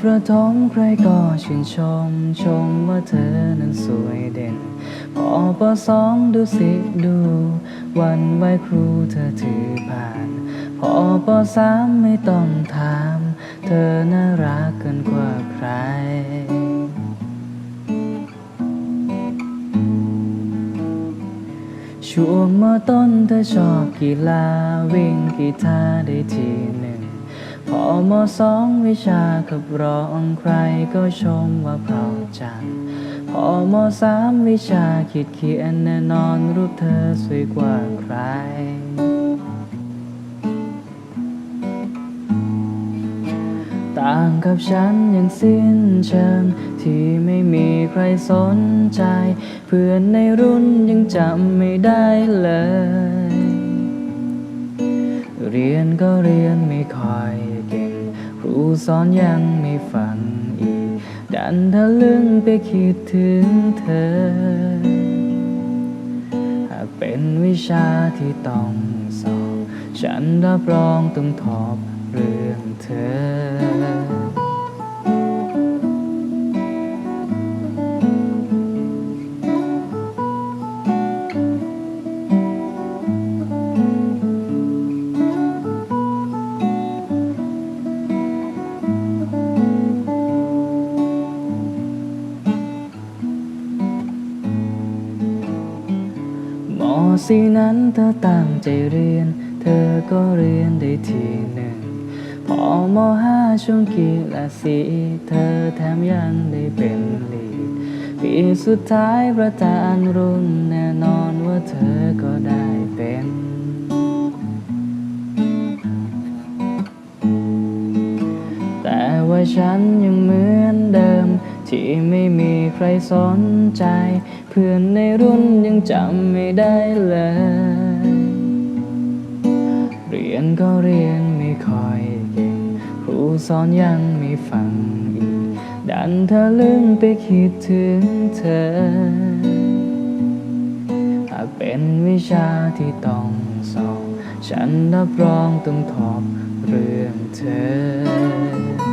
ประถมใครก็ชื่นชม ชมว่าเธอนั้นสวยเด่น พอปสองดูสิดู วันไหวครูเธอถือผ่าน พอปสามไม่ต้องถาม เธอน่ารักเกินกว่าใครช่วงมอต้นเธอชอบกีฬาวิ่งกีตาร์ได้ทีหนึ่ง อมอสองวิชาขับร้องใครก็ชมว่าเพราะจังพอมอสามวิชาขีดเขียนแน่นอนรูปเธอสวยกว่าใครต่างกับฉันอย่างสิ้นเชิง ที่ไม่มีใครสนใจ เพื่อนในรุ่นยังจำไม่ได้เลย เรียนก็เรียนไม่ค่อย สอนยังไม่ฟังอีก ดันทะลึ่งไปคิดถึงเธอ หากเป็นวิชาที่ต้องสอบ ฉันรับรองต้องทอบเรื่องเธอ สีนั้นเธอตั้งใจเรียน เธอก็เรียนได้ทีหนึ่ง พอมห้าช่วงกีฬาสี เธอแถมยังได้เป็นลีดปีสุดท้ายประธานรุ่นแน่นอนว่าเธอก็ได้เป็นแต่ว่าฉันยังเหมือนเดิม ที่ไม่มีใครสนใจ เพื่อนในรุ่นยังจำไม่ได้เลย เรียนก็เรียนไม่ค่อยเก่งครูสอนยังไม่ฟังอีก ดันเธอลืมไปคิดถึงเธอ หากเป็นวิชาที่ต้องสอบ ฉันรับรองต้องทอบเรื่องเธอ